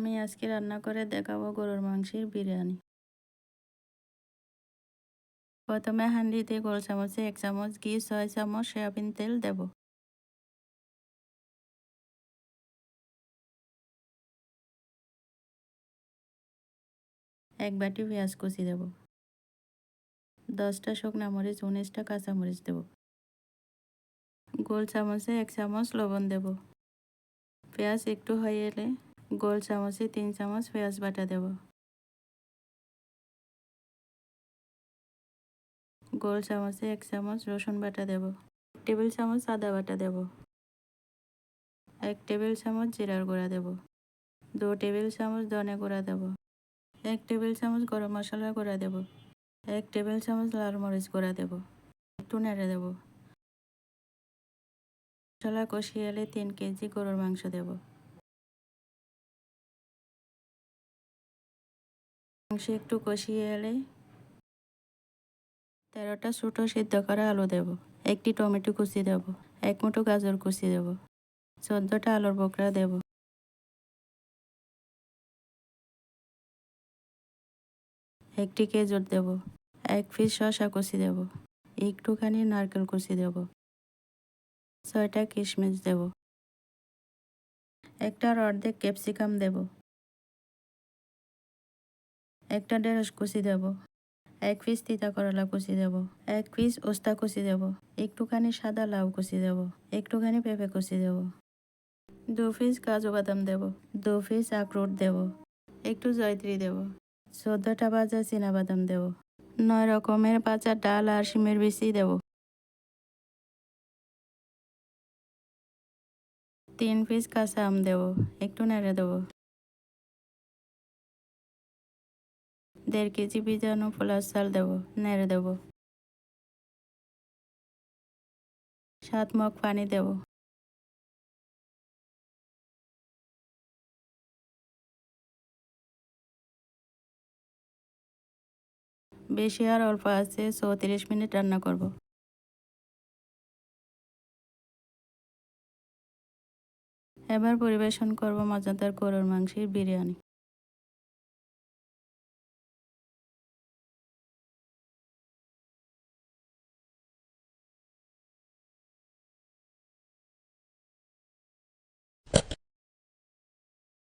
আমি আজকে রান্না করে দেখাবো গরুর মাংসের বিরিয়ানি। প্রথমে হান্ডিতে গোল চামচে, এক চামচ ঘি, ছয় চামচ সয়াবিন তেল দেব। এক বাটি পেঁয়াজ কুচি দেব। দশটা শুকনা মরিচ, উনিশটা কাঁচা মরিচ দেব। গোল চামচে এক চামচ লবণ দেব। পেঁয়াজ একটু হয়ে এলে গোল চামচে তিন চামচ পেঁয়াজ বাটা দেব। গোল চামচে এক চামচ রসুন বাটা দেব। টেবিল চামচ আদা বাটা দেব। এক টেবিল চামচ জিরার গুঁড়া দেব। দু টেবিল চামচ ধনে গুঁড়া দেব। এক টেবিল চামচ গরম মশলার গুঁড়া দেব। এক টেবিল চামচ লাল মরিচ গুঁড়া দেব। একটু নেড়ে দেব। মশলা কষিয়ে এলে তিন কেজি গরুর মাংস দেব। মাংস একটু কষিয়ে এলে তেরোটা ছোটো সিদ্ধ করা আলু দেব, একটি টমেটো কুচি দেব, এক মুঠো গাজর কুচি দেব, চোদ্দোটা আলুর বোকরা দেব। একটি কেজুর দেব, এক পিস শশা কুচি দেব, একটুখানি নারকেল কুচি দেব, ছয়টা কিশমিশ দেব, একটা অর্ধেক ক্যাপসিকাম দেব একটা ঢেঁড়স কুচি দেব, এক পিস তিতা করলা কুচি দেব, এক পিস ওস্তা কুচি দেব, একটুখানি সাদা লাউ কুচি দেব, একটুখানি পেঁপে কুচি দেব, দু পিস কাজু বাদাম দেব, দু পিস আখরোট দেব, একটু জয়ত্রী দেব, চোদ্দোটা বাজা বাদাম দেব, নয় রকমের বাজার ডাল আর শিমের বেশি দেব, তিন পিস কাঁচা আম দেব, একটু নেড়ে দেবো। দেড় কেজি ভিজানো পোলার চাল দেব, নেড়ে দেব। সাত মগ পানি দেব। বেশি আর অল্প আছে, চৌত্রিশ মিনিট রান্না করব। এবার পরিবেশন করব মজাদার গরুর মাংসের বিরিয়ানি।